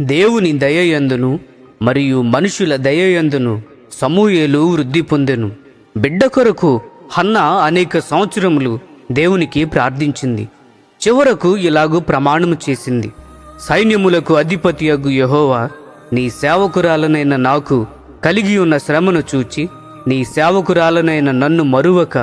దేవుని దయయందును మరియు మనుషుల దయయందును సమూయేలు వృద్ధి పొందెను. బిడ్డ కొరకు హన్న అనేక సంవత్సరములు దేవునికి ప్రార్థించింది. చివరకు ఇలాగూ ప్రమాణము చేసింది. సైన్యములకు అధిపతియగు యహోవా నీ సేవకురాలనైన నాకు కలిగి ఉన్న శ్రమను చూచి నీ సేవకురాలనైన నన్ను మరువక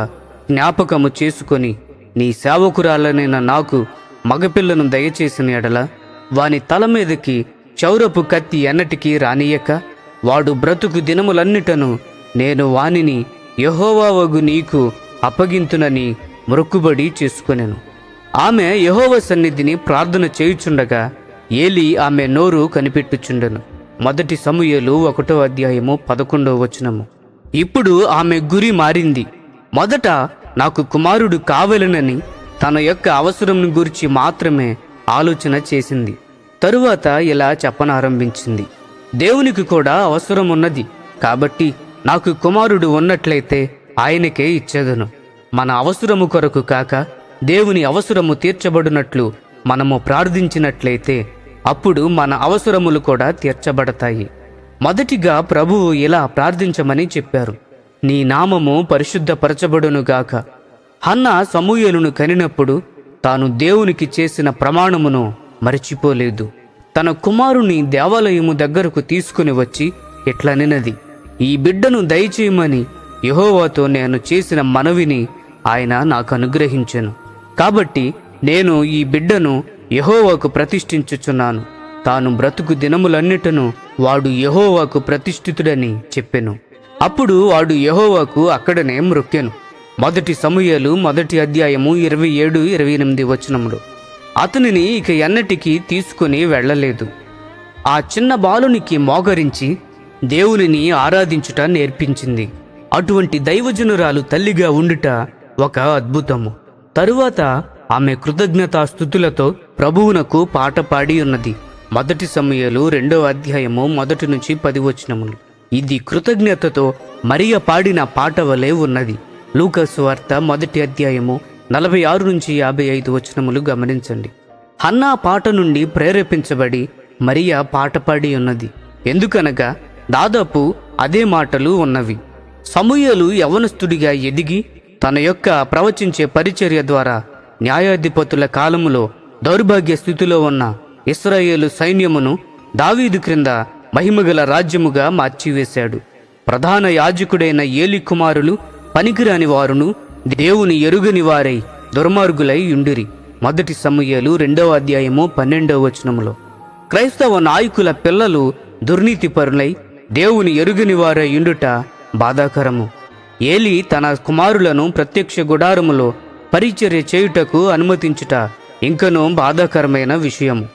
జ్ఞాపకము చేసుకొని నీ సేవకురాలనైన నాకు మగపిల్లను దయచేసిన ఎడల వాని తల మీదకి చౌరపు కత్తి ఎన్నటికీ రానియక వాడు బ్రతుకు దినములన్నిటను నేను వానిని యహోవావగు నీకు అప్పగింతునని మొక్కుబడి చేసుకొనెను. ఆమె యహోవ సన్నిధిని ప్రార్థన చేయుచుండగా ఏలి ఆమె నోరు కనిపెట్టుచుండెను. మొదటి సమూయలు ఒకటో అధ్యాయము పదకొండవ వచనము. ఇప్పుడు ఆమె గురి మారింది. మొదట నాకు కుమారుడు కావలనని తన యొక్క అవసరం గురించి మాత్రమే ఆలోచన చేసింది. తరువాత ఇలా చెప్పనారంభించింది. దేవునికి కూడా అవసరం ఉన్నది కాబట్టి నాకు కుమారుడు ఉన్నట్లయితే ఆయనకే ఇచ్చేదను. మన అవసరము కొరకు కాక దేవుని అవసరము తీర్చబడినట్లు మనము ప్రార్థించినట్లయితే అప్పుడు మన అవసరములు కూడా తీర్చబడతాయి. మొదటిగా ప్రభువు ఇలా ప్రార్థించమని చెప్పారు. నీ నామము పరిశుద్ధపరచబడునుగాక హన్న సమూయేలును కనినప్పుడు తాను దేవునికి చేసిన ప్రమాణమును మరచిపోలేదు. తన కుమారుని దేవాలయము దగ్గరకు తీసుకుని వచ్చి ఇట్లనినది ఈ బిడ్డను దయచేయమని యహోవాతో నేను చేసిన మనవిని ఆయన నాకు అనుగ్రహించెను. కాబట్టి నేను ఈ బిడ్డను యహోవాకు ప్రతిష్ఠించుచున్నాను. తాను బ్రతుకు దినములన్నిటను వాడు యహోవాకు ప్రతిష్ఠితుడని చెప్పెను. అప్పుడు వాడు యహోవాకు అక్కడనే మ్రొక్కెను మొదటి సమూయేలు మొదటి అధ్యాయము ఇరవై ఏడు ఇరవై ఎనిమిది వచనములు. అతనిని ఇక ఎన్నటికీ తీసుకుని వెళ్ళలేదు. ఆ చిన్న బాలునికి మోగరించి దేవునిని ఆరాధించుట నేర్పించింది. అటువంటి దైవజనురాలు తల్లిగా ఉండుట ఒక అద్భుతము. తరువాత ఆమె కృతజ్ఞతాస్థుతులతో ప్రభువునకు పాట పాడి ఉన్నది. మొదటి సమయాలు రెండో అధ్యాయము మొదటి నుంచి పది వచనములు. ఇది కృతజ్ఞతతో మరియ పాడిన పాట వలె ఉన్నది. లూకసు వార్త మొదటి అధ్యాయము నలభై ఆరు నుంచి యాభై ఐదు వచనములు గమనించండి. హన్నా పాట నుండి ప్రేరేపించబడి మరియా పాట పాడి ఉన్నది. ఎందుకనగా దాదాపు అదే మాటలు ఉన్నవి. సమూయలు యవనస్తుడిగా ఎదిగి తన యొక్క ప్రవచించే పరిచర్య ద్వారా న్యాయాధిపతుల కాలములో దౌర్భాగ్య స్థితిలో ఉన్న ఇస్రాయేలు సైన్యమును దావీదు క్రింద మహిమగల రాజ్యముగా మార్చివేశాడు. ప్రధాన యాజకుడైన ఏలి కుమారులు పనికిరాని వారును దేవుని ఎరుగని వారై దుర్మార్గులై ఉండిరి. మొదటి సమయాలు రెండవ అధ్యాయము పన్నెండవ వచనములో. క్రైస్తవ నాయకుల పిల్లలు దుర్నీతిపరులై దేవుని ఎరుగని వారై ఉండుట బాధాకరము. ఏలి తన కుమారులను ప్రత్యక్ష గుడారములో పరిచర్య చేయుటకు అనుమతించుట ఇంకనూ బాధాకరమైన విషయము.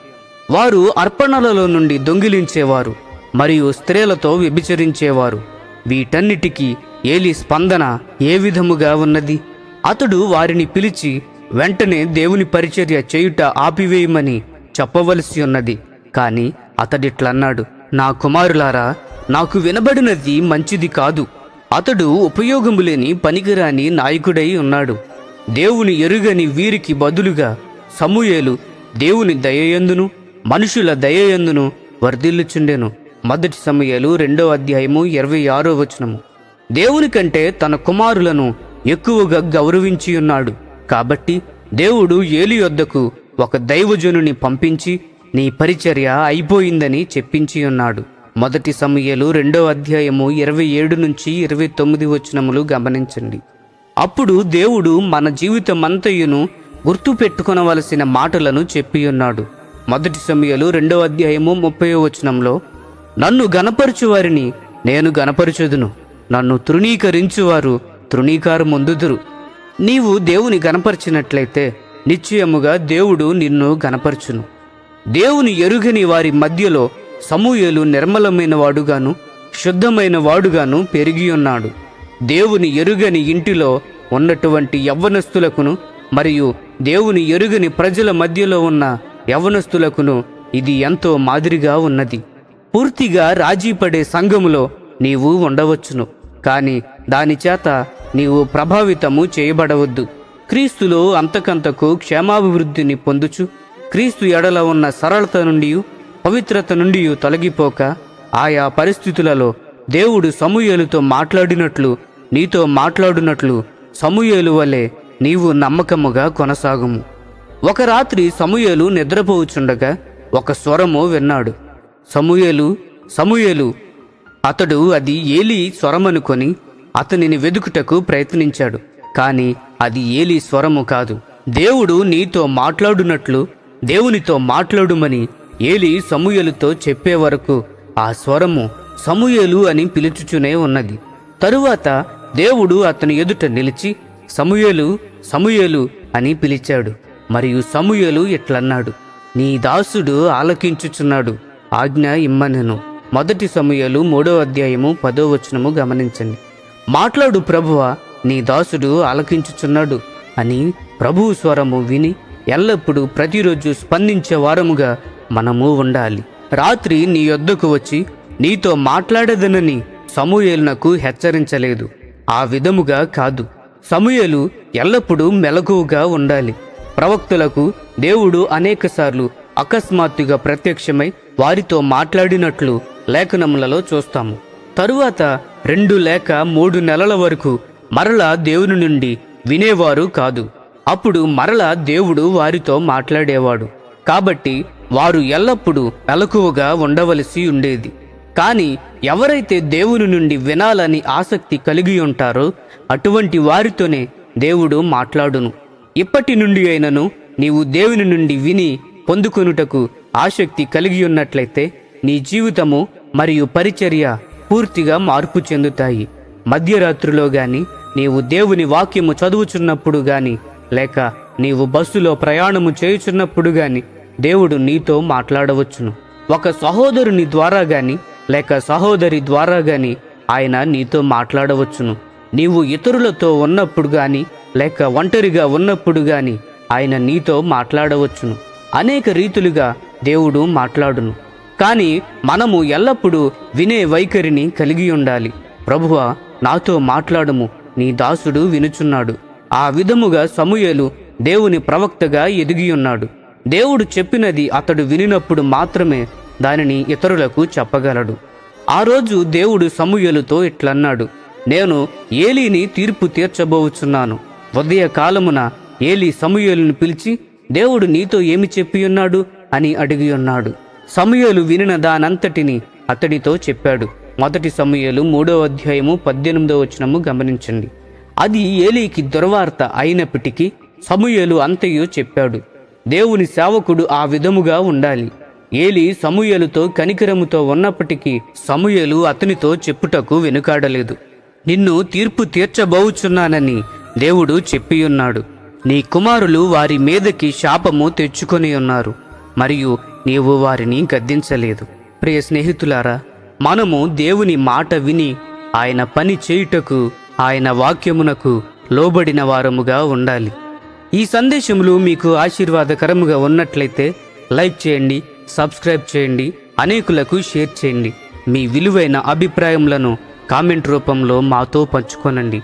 వారు అర్పణలలో నుండి దొంగిలించేవారు మరియు స్త్రీలతో వ్యభిచరించేవారు. వీటన్నిటికీ ఏలి స్పందన ఏ విధముగా ఉన్నది? అతడు వారిని పిలిచి వెంటనే దేవుని పరిచర్య చేయుట ఆపివేయమని చెప్పవలసి ఉన్నది. కాని అతడిట్లన్నాడు నా కుమారులారా నాకు వినబడినది మంచిది కాదు. అతడు ఉపయోగము లేని పనికిరాని నాయకుడై ఉన్నాడు. దేవుని ఎరుగని వీరికి బదులుగా సమూయేలు దేవుని దయయందును మనుషుల దయయందును వర్ధిల్లుచుండెను. మొదటి సమయాలు రెండో అధ్యాయము ఇరవై ఆరో వచనము. దేవుని కంటే తన కుమారులను ఎక్కువగా గౌరవించి ఉన్నాడు కాబట్టి దేవుడు ఏలి యొద్దకు ఒక దైవజనుని పంపించి నీ పరిచర్య అయిపోయిందని చెప్పించి ఉన్నాడు మొదటి సమయలు రెండో అధ్యాయము ఇరవై ఏడు నుంచి ఇరవై తొమ్మిది వచనములు గమనించండి. అప్పుడు దేవుడు మన జీవితమంతయును గుర్తు పెట్టుకొనవలసిన మాటలను చెప్పి ఉన్నాడు మొదటి సమయలు రెండో అధ్యాయము ముప్పై వచనంలో నన్ను గనపరచు వారిని నేను గనపరచుదును. నన్ను తృణీకరించువారు తృణీకారముందుదురు. నీవు దేవుని గనపరిచినట్లయితే నిశ్చయముగా దేవుడు నిన్ను గనపరచును దేవుని ఎరుగని వారి మధ్యలో సమూయలు నిర్మలమైన వాడుగాను శుద్ధమైన వాడుగాను పెరిగి ఉన్నాడు దేవుని ఎరుగని ఇంటిలో ఉన్నటువంటి యవ్వనస్తులకును మరియు దేవుని ఎరుగని ప్రజల మధ్యలో ఉన్న యవ్వనస్తులకును ఇది ఎంతో మాదిరిగా ఉన్నది. పూర్తిగా రాజీపడే సంఘములో నీవు ఉండవచ్చును. కానీ దానిచేత నీవు ప్రభావితము చేయబడవద్దు. క్రీస్తులో అంతకంతకు క్షేమాభివృద్ధిని పొందుచు. క్రీస్తు ఎడల ఉన్న సరళత నుండి పవిత్రత నుండి తొలగిపోక ఆయా పరిస్థితులలో దేవుడు సమూయలుతో మాట్లాడినట్లు నీతో మాట్లాడినట్లు సమూయలు వలె నీవు నమ్మకముగా కొనసాగుము. ఒక రాత్రి సమూయలు నిద్రపోవుచుండగా ఒక స్వరము విన్నాడు. సమూయలు సమూయలు అతడు అది ఏలి స్వరమనుకొని అతనిని వెదుకుటకు ప్రయత్నించాడు. కాని అది ఏలి స్వరము కాదు. దేవుడు నీతో మాట్లాడునట్లు దేవునితో మాట్లాడుమని ఏలి సమూయలుతో చెప్పే వరకు ఆ స్వరము సమూయలు అని పిలుచుచునే ఉన్నది. తరువాత దేవుడు అతని ఎదుట నిలిచి సమూయలు సమూయలు అని పిలిచాడు. మరియు సమూయలు ఇట్లన్నాడు నీ దాసుడు ఆలకించుచున్నాడు. ఆజ్ఞ ఇమ్మనెను. మొదటి సమయాలు మూడో అధ్యాయము పదో వచనము గమనించండి. మాట్లాడు ప్రభువ నీ దాసుడు ఆలకించుచున్నాడు అని ప్రభువు స్వరము విని ఎల్లప్పుడూ ప్రతిరోజు స్పందించే వారముగా మనము ఉండాలి. రాత్రి నీ యొద్దకు వచ్చి నీతో మాట్లాడదనని సమూయేలునకు హెచ్చరించలేదు. ఆ విధముగా కాదు. సమూయేలు ఎల్లప్పుడూ మెలకువగా ఉండాలి. ప్రవక్తలకు దేవుడు అనేకసార్లు అకస్మాత్తుగా ప్రత్యక్షమై వారితో మాట్లాడినట్లు లేఖనములలో చూస్తాము. తరువాత రెండు లేక మూడు నెలల వరకు మరలా దేవుని నుండి వినేవారు కాదు. అప్పుడు మరలా దేవుడు వారితో మాట్లాడేవాడు. కాబట్టి వారు ఎల్లప్పుడూ మెలకువగా ఉండవలసి ఉండేది. కానీ ఎవరైతే దేవుని నుండి వినాలని ఆసక్తి కలిగి ఉంటారో అటువంటి వారితోనే దేవుడు మాట్లాడును. ఇప్పటి నుండి అయినను నీవు దేవుని నుండి విని పొందుకొనుటకు ఆసక్తి కలిగి ఉన్నట్లయితే నీ జీవితము మరియు పరిచర్య పూర్తిగా మార్పు చెందుతాయి. మధ్యరాత్రిలో గాని నీవు దేవుని వాక్యము చదువుచున్నప్పుడు గాని లేక నీవు బస్సులో ప్రయాణము చేయుచున్నప్పుడు గాని దేవుడు నీతో మాట్లాడవచ్చును. ఒక సహోదరుని ద్వారా గాని లేక సహోదరి ద్వారా గాని ఆయన నీతో మాట్లాడవచ్చును. నీవు ఇతరులతో ఉన్నప్పుడు గాని లేక ఒంటరిగా ఉన్నప్పుడు గాని ఆయన నీతో మాట్లాడవచ్చును. అనేక రీతులుగా దేవుడు మాట్లాడును. కానీ మనము ఎల్లప్పుడూ వినే వైఖరిని కలిగి ఉండాలి. ప్రభువ నాతో మాట్లాడము. నీ దాసుడు వినుచున్నాడు. ఆ విధముగా సమూయలు దేవుని ప్రవక్తగా ఎదిగి ఉన్నాడు. దేవుడు చెప్పినది అతడు వినినప్పుడు మాత్రమే దానిని ఇతరులకు చెప్పగలడు. ఆ రోజు దేవుడు సమూయలుతో ఇట్లన్నాడు. నేను ఏలీని తీర్పు తీర్చబోచున్నాను. ఉదయ కాలమున ఏలి సమూయలను పిలిచి దేవుడు నీతో ఏమి చెప్పి ఉన్నాడు? అని అడిగి ఉన్నాడు. సమూయేలు వినిన దానంతటిని అతడితో చెప్పాడు. మొదటి సమూయేలు మూడో అధ్యాయము పద్దెనిమిదో వచనము గమనించండి. అది ఏలీకి దుర్వార్త అయినప్పటికీ సమూయేలు అంతయు చెప్పాడు. దేవుని సేవకుడు ఆ విధముగా ఉండాలి. ఏలి సమూయలుతో కనికరముతో ఉన్నప్పటికీ సమూయలు అతనితో చెప్పుటకు వెనుకాడలేదు. నిన్ను తీర్పు తీర్చబోచున్నానని దేవుడు చెప్పియున్నాడు. నీ కుమారులు వారి మీదకి శాపము తెచ్చుకొని ఉన్నారు మరియు నీవు వారిని గద్దించలేదు. ప్రియ స్నేహితులారా మనము దేవుని మాట విని ఆయన పని చేయుటకు ఆయన వాక్యమునకు లోబడిన వారముగా ఉండాలి. ఈ సందేశములు మీకు ఆశీర్వాదకరముగా ఉన్నట్లయితే లైక్ చేయండి సబ్స్క్రైబ్ చేయండి అనేకులకు షేర్ చేయండి. మీ విలువైన అభిప్రాయములను కామెంట్ రూపంలో మాతో పంచుకోనండి.